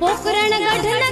Pokhran ગઢના